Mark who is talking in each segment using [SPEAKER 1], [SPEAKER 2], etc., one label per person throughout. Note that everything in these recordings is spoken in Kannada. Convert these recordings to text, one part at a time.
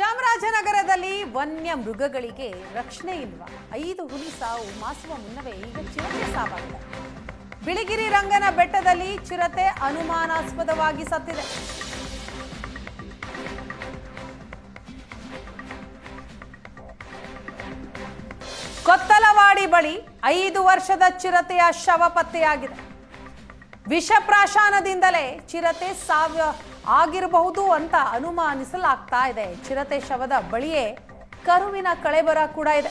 [SPEAKER 1] ಚಾಮರಾಜನಗರದಲ್ಲಿ ವನ್ಯ ಮೃಗಗಳಿಗೆ ರಕ್ಷಣೆ ಇಲ್ವಾ? ಐದು ಹುಲಿ ಸಾವು ಮಾಸುವ ಮುನ್ನವೇ ಈಗ ಚಿರತೆ ಸಾವಾಗಿದೆ. ಬಿಳಿಗಿರಿ ರಂಗನ ಬೆಟ್ಟದಲ್ಲಿ ಚಿರತೆ ಅನುಮಾನಾಸ್ಪದವಾಗಿ ಸತ್ತಿದೆ. ಕೊತ್ತಲವಾಡಿ ಬಳಿ ಐದು ವರ್ಷದ ಚಿರತೆಯ ಶವ ಪತ್ತೆಯಾಗಿದೆ. ವಿಷಪ್ರಾಶಾನದಿಂದಲೇ ಚಿರತೆ ಸಾವ ಆಗಿರಬಹುದು ಅಂತ ಅನುಮಾನಿಸಲಾಗ್ತಾ ಇದೆ. ಚಿರತೆ ಶವದ ಬಳಿಯೇ ಕರುವಿನ ಕಳೆಬರ ಕೂಡ ಇದೆ.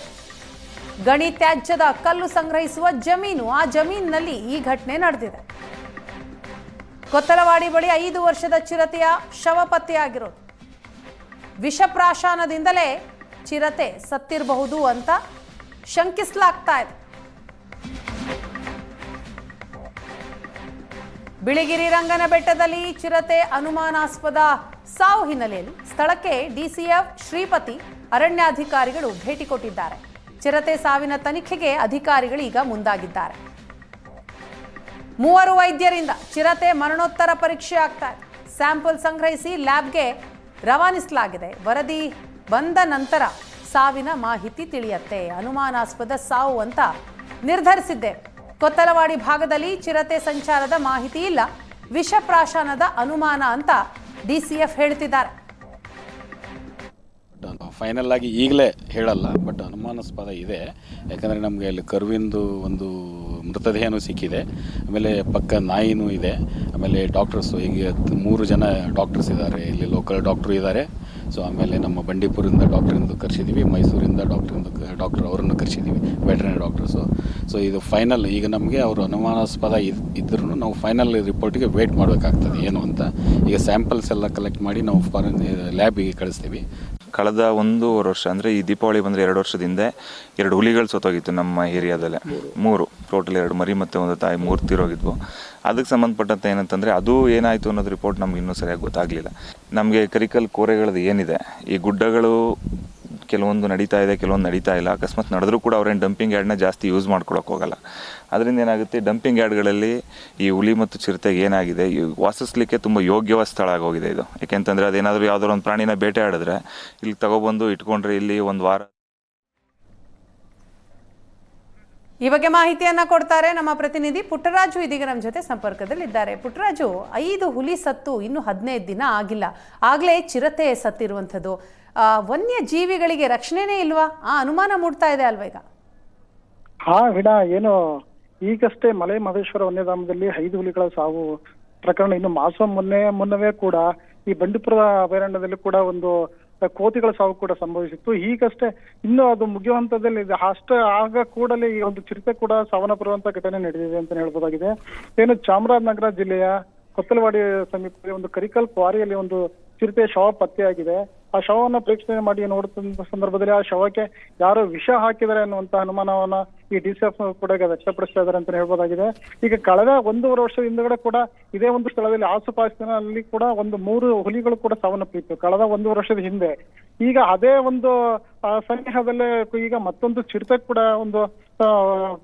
[SPEAKER 1] ಗಣಿ ತ್ಯಾಜ್ಯದ ಕಲ್ಲು ಸಂಗ್ರಹಿಸುವ ಜಮೀನು, ಆ ಜಮೀನಿನಲ್ಲಿ ಈ ಘಟನೆ ನಡೆದಿದೆ. ಕೊತ್ತಲವಾಡಿ ಬಳಿ ಐದು ವರ್ಷದ ಚಿರತೆಯ ಶವ ಪತ್ತೆಯಾಗಿರೋದು. ವಿಷಪ್ರಾಶಾನದಿಂದಲೇ ಚಿರತೆ ಸತ್ತಿರಬಹುದು ಅಂತ ಶಂಕಿಸಲಾಗ್ತಾ ಇದೆ. ಬಿಳಿಗಿರಿ ರಂಗನ ಬೆಟ್ಟದಲ್ಲಿ ಚಿರತೆ ಅನುಮಾನಾಸ್ಪದ ಸಾವು ಹಿನ್ನೆಲೆಯಲ್ಲಿ ಸ್ಥಳಕ್ಕೆ ಡಿಸಿಎಫ್ ಶ್ರೀಪತಿ, ಅರಣ್ಯಾಧಿಕಾರಿಗಳು ಭೇಟಿ ಕೊಟ್ಟಿದ್ದಾರೆ. ಚಿರತೆ ಸಾವಿನ ತನಿಖೆಗೆ ಅಧಿಕಾರಿಗಳು ಈಗ ಮುಂದಾಗಿದ್ದಾರೆ. ಮೂವರು ವೈದ್ಯರಿಂದ ಚಿರತೆ ಮರಣೋತ್ತರ ಪರೀಕ್ಷೆ ಆಗ್ತಾ ಇದೆ. ಸ್ಯಾಂಪಲ್ ಸಂಗ್ರಹಿಸಿ ಲ್ಯಾಬ್ಗೆ ರವಾನಿಸಲಾಗಿದೆ. ವರದಿ ಬಂದ ನಂತರ ಸಾವಿನ ಮಾಹಿತಿ ತಿಳಿಯತ್ತೆ. ಅನುಮಾನಾಸ್ಪದ ಸಾವು ಅಂತ ನಿರ್ಧರಿಸಿದ್ದೇವೆ ಕೊತ್ತಲವಾಡಿ ಭಾಗದಲ್ಲಿ ಚಿರತೆ ಸಂಚಾರದ ಮಾಹಿತಿ ಇಲ್ಲ. ವಿಷ ಪ್ರಾಶನದ ಅನುಮಾನ ಅಂತ ಡಿಸಿಎಫ್ ಹೇಳ್ತಿದ್ದಾರೆ.
[SPEAKER 2] ಫೈನಲ್ ಆಗಿ ಈಗಲೇ ಹೇಳಲ್ಲ, ಬಟ್ ಅನುಮಾನಾಸ್ಪದ ಇದೆ. ಯಾಕಂದರೆ ನಮಗೆ ಅಲ್ಲಿ ಕರುವಿಂದು ಒಂದು ಮೃತದೇಹನೂ ಸಿಕ್ಕಿದೆ. ಆಮೇಲೆ ಪಕ್ಕ ನಾಯಿನೂ ಇದೆ. ಆಮೇಲೆ ಡಾಕ್ಟರ್ಸು ಈಗ ಮೂರು ಜನ ಡಾಕ್ಟರ್ಸ್ ಇದ್ದಾರೆ. ಇಲ್ಲಿ ಲೋಕಲ್ ಡಾಕ್ಟ್ರು ಇದ್ದಾರೆ. ಸೊ ಆಮೇಲೆ ನಮ್ಮ ಬಂಡೀಪುರಿಂದ ಡಾಕ್ಟ್ರಿಂದ ಕರೆಸಿದ್ದೀವಿ ಮೈಸೂರಿಂದ ಡಾಕ್ಟ್ರಿಂದ ಡಾಕ್ಟರ್ ಅವರನ್ನು ಕರೆಸಿದ್ದೀವಿ ವೆಟರ್ನರಿ ಡಾಕ್ಟರ್ಸು ಸೊ ಇದು ಫೈನಲ್ ಈಗ ನಮಗೆ ಅವರು ಅನುಮಾನಾಸ್ಪದ ಇದ್ ಇದ್ರೂ ನಾವು ಫೈನಲ್ ರಿಪೋರ್ಟಿಗೆ ವೇಟ್ ಮಾಡಬೇಕಾಗ್ತದೆ. ಏನು ಅಂತ? ಈಗ ಸ್ಯಾಂಪಲ್ಸ್ ಎಲ್ಲ ಕಲೆಕ್ಟ್ ಮಾಡಿ ನಾವು ಫಾರಿನ್ ಲ್ಯಾಬಿಗೆ ಕಳಿಸ್ತೀವಿ.
[SPEAKER 3] ಕಳೆದ ಒಂದೂವರೆ ವರ್ಷ, ಅಂದರೆ ಈ ದೀಪಾವಳಿ ಬಂದರೆ ಎರಡು ವರ್ಷದಿಂದ ಎರಡು ಹುಲಿಗಳು ಸತ್ತೋಗಿತ್ತು ನಮ್ಮ ಏರಿಯಾದಲ್ಲೇ. ಮೂರು. ಟೋಟಲ್ ಎರಡು ಮರಿ ಮತ್ತು ಒಂದು ತಾಯಿ ಮೂರು ತೀರೋಗಿದ್ವು. ಅದಕ್ಕೆ ಸಂಬಂಧಪಟ್ಟಂತೆ ಏನಂತಂದರೆ ಅದು ಏನಾಯಿತು ಅನ್ನೋದು ರಿಪೋರ್ಟ್ ನಮ್ಗೆ ಇನ್ನೂ ಸರಿಯಾಗಿ ಗೊತ್ತಾಗಲಿಲ್ಲ. ನಮಗೆ ಕರಿಕಲ್ ಕೋರೆಗಳದ್ದು ಏನಿದೆ? ಈ ಗುಡ್ಡಗಳು ಕೆಲವೊಂದು ನಡೀತಾ ಇದೆ, ಕೆಲವೊಂದು ನಡೀತಾ ಇಲ್ಲ. ಅಕಸ್ಮಾತ್ ನಡೆದ್ರೂ ಕೂಡ ಅವ್ರೇನು ಡಂಪಿಂಗ್ ಯಾರ್ಡ್ನ ಜಾಸ್ತಿ ಯೂಸ್ ಮಾಡ್ಕೊಳಕ್ಕೆ ಹೋಗಲ್ಲ. ಅದರಿಂದ ಏನಾಗುತ್ತೆ? ಡಂಪಿಂಗ್ ಯಾರ್ಡ್ಗಳಲ್ಲಿ ಈ ಹುಲಿ ಮತ್ತು ಚಿರತೆಗೆ ಏನಾಗಿದೆ? ಈ ವಾಸಿಸ್ಲಿಕ್ಕೆ ತುಂಬ ಯೋಗ್ಯವಾದ ಸ್ಥಳ ಆಗೋಗಿದೆ ಇದು. ಯಾಕೆಂತಂದರೆ ಅದೇನಾದರೂ ಯಾವುದಾದ್ರು ಒಂದು ಪ್ರಾಣಿನ ಬೇಟೆ ಆಡಿದ್ರೆ ಇಲ್ಲಿ ತಗೊಬಂದು ಇಟ್ಕೊಂಡ್ರೆ ಇಲ್ಲಿ ಒಂದು ವಾರ
[SPEAKER 1] ಈ ಬಗ್ಗೆ ಮಾಹಿತಿಯನ್ನ ಕೊಡ್ತಾರೆ ನಮ್ಮ ಪ್ರತಿನಿಧಿ ಪುಟ್ಟರಾಜು ಇದೀಗ ನಮ್ಮ ಜೊತೆ ಸಂಪರ್ಕದಲ್ಲಿದ್ದಾರೆ. ಪುಟ್ಟರಾಜು, ಐದು ಹುಲಿ ಸತ್ತು ಇನ್ನು ಹದಿನೈದು ದಿನ ಆಗಿಲ್ಲ. ಆಗ್ಲೇ ಚಿರತೆ ಸತ್ತಿರುವಂಥದ್ದು. ವನ್ಯ ಜೀವಿಗಳಿಗೆ ರಕ್ಷಣೆನೇ ಇಲ್ವಾ? ಆ, ಅನುಮಾನ ಮೂಡ್ತಾ ಇದೆ ಅಲ್ವಾ ಈಗ?
[SPEAKER 4] ಹಾ, ವಿಡ, ಏನು, ಈಗಷ್ಟೇ ಮಲೆ ಮಹದೇಶ್ವರ ವನ್ಯಧಾಮದಲ್ಲಿ ಐದು ಹುಲಿಗಳ ಸಾವು ಪ್ರಕರಣ ಇನ್ನು ಮಾಸ ಮುನ್ನೆ, ಮುನ್ನವೇ ಕೂಡ ಈ ಬಂಡೀಪುರ ಅಭಯಾರಣ್ಯದಲ್ಲಿ ಕೂಡ ಒಂದು ಕೋತಿಗಳ ಸಾವು ಕೂಡ ಸಂಭವಿಸಿತ್ತು. ಈಗಷ್ಟೇ ಇನ್ನು ಅದು ಮುಗಿಯುವ ಹಂತದಲ್ಲಿ ಅಷ್ಟೇ ಆಗ ಕೂಡಲೇ ಈ ಒಂದು ಚಿರತೆ ಕೂಡ ಸಾವನ್ನಪ್ಪಿರುವಂತ ಘಟನೆ ನಡೆದಿದೆ ಅಂತ ಹೇಳ್ಬೋದಾಗಿದೆ. ಏನು ಚಾಮರಾಜನಗರ ಜಿಲ್ಲೆಯ ಕೊತ್ತಲವಾಡಿ ಸಮೀಪದಲ್ಲಿ ಒಂದು ಕರಿಕಲ್ ಕ್ವಾರಿಯಲ್ಲಿ ಒಂದು ಚಿರತೆ ಶವ ಪತ್ತೆಯಾಗಿದೆ. ಆ ಶವವನ್ನು ಪ್ರೇಕ್ಷಣೆ ಮಾಡಿ ನೋಡುತ್ತ ಸಂದರ್ಭದಲ್ಲಿ ಆ ಶವಕ್ಕೆ ಯಾರೋ ವಿಷ ಹಾಕಿದ್ದಾರೆ ಅನ್ನುವಂತ ಅನುಮಾನವನ್ನ ಈ ಡಿಸಿಎಫ್ ಕೂಡ ಈಗ ವ್ಯಕ್ತಪಡಿಸ್ತಾ ಇದ್ದಾರೆ ಅಂತ ಹೇಳ್ಬೋದಾಗಿದೆ. ಈಗ ಕಳೆದ ಒಂದೂವರೆ ವರ್ಷದ ಹಿಂದ್ಗಡೆ ಕೂಡ ಇದೇ ಒಂದು ಸ್ಥಳದಲ್ಲಿ ಆಸುಪಾಸಿನಲ್ಲಿ ಕೂಡ ಒಂದು ಮೂರು ಹುಲಿಗಳು ಕೂಡ ಸಾವನ್ನಪ್ಪಿತ್ತು ಕಳೆದ ಒಂದು ವರ್ಷದ ಹಿಂದೆ. ಈಗ ಅದೇ ಒಂದು ಸನ್ನಿಹದಲ್ಲೇ ಈಗ ಮತ್ತೊಂದು ಚಿರತೆ ಕೂಡ ಒಂದು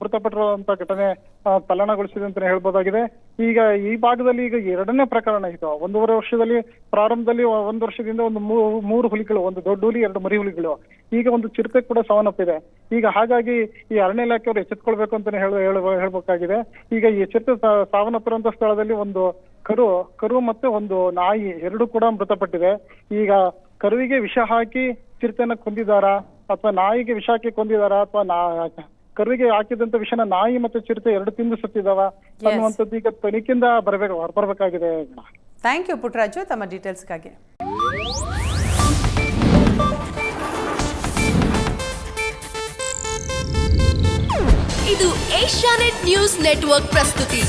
[SPEAKER 4] ಮೃತಪಟ್ಟಿರುವಂತ ಘಟನೆ ತಲ್ಲಣಗೊಳಿಸಿದೆ ಅಂತ ಹೇಳ್ಬೋದಾಗಿದೆ. ಈಗ ಈ ಭಾಗದಲ್ಲಿ ಈಗ ಎರಡನೇ ಪ್ರಕರಣ ಇದು. ಒಂದೂವರೆ ವರ್ಷದಲ್ಲಿ ಪ್ರಾರಂಭದಲ್ಲಿ ಒಂದು ವರ್ಷದಿಂದ ಒಂದು ಮೂರು ಹುಲಿಗಳು, ಒಂದು ದೊಡ್ಡ ಹುಲಿ, ಎರಡು ಮರಿ ಹುಲಿಗಳು. ಈಗ ಒಂದು ಚಿರತೆ ಕೂಡ ಸಾವನ್ನಪ್ಪಿದೆ. ಈಗ ಹಾಗಾಗಿ ಈ ಅರಣ್ಯ ಇಲಾಖೆಯವರು ಎಚ್ಚೆತ್ಕೊಳ್ಬೇಕು ಅಂತಾನೆ ಹೇಳ, ಹೇಳ- ಹೇಳ್ಬೇಕಾಗಿದೆ. ಈಗ ಈ ಚಿರತೆ ಸಾವನ್ನಪ್ಪಿರುವಂತ ಸ್ಥಳದಲ್ಲಿ ಒಂದು ಕರು ಕರು ಮತ್ತೆ ಒಂದು ನಾಯಿ ಎರಡು ಕೂಡ ಮೃತಪಟ್ಟಿದೆ. ಈಗ ಕರುವಿಗೆ ವಿಷ ಹಾಕಿ ಚಿರತೆನ ಕೊಂದಿದಾರಾ ಅಥವಾ ನಾಯಿಗೆ ವಿಷ ಹಾಕಿ ಕೊಂದಿದಾರಾ ಅಥವಾ ನಾ ಕರುವಿಗೆ ಹಾಕಿದಂತ ವಿಷಯನ ನಾಯಿ ಮತ್ತೆ ಚಿರತೆ ಎರಡು ತಿಂದು ಸತ್ತಿದಾವ ಅನ್ನುವಂಥದ್ದು ಈಗ ತನಿಖೆಯಿಂದ ಬರಬೇಕು ಹೊರಬರ್ಬೇಕಾಗಿದೆ
[SPEAKER 1] ಥ್ಯಾಂಕ್ ಯು ಪುಟ್ಟರಾಜು ತಮ್ಮ ಡೀಟೇಲ್ಸ್ಗಾಗಿ.
[SPEAKER 5] ಇದು ಏಷ್ಯಾನೆಟ್ ನ್ಯೂಸ್ ನೆಟ್ವರ್ಕ್ ಪ್ರಸ್ತುತಿ.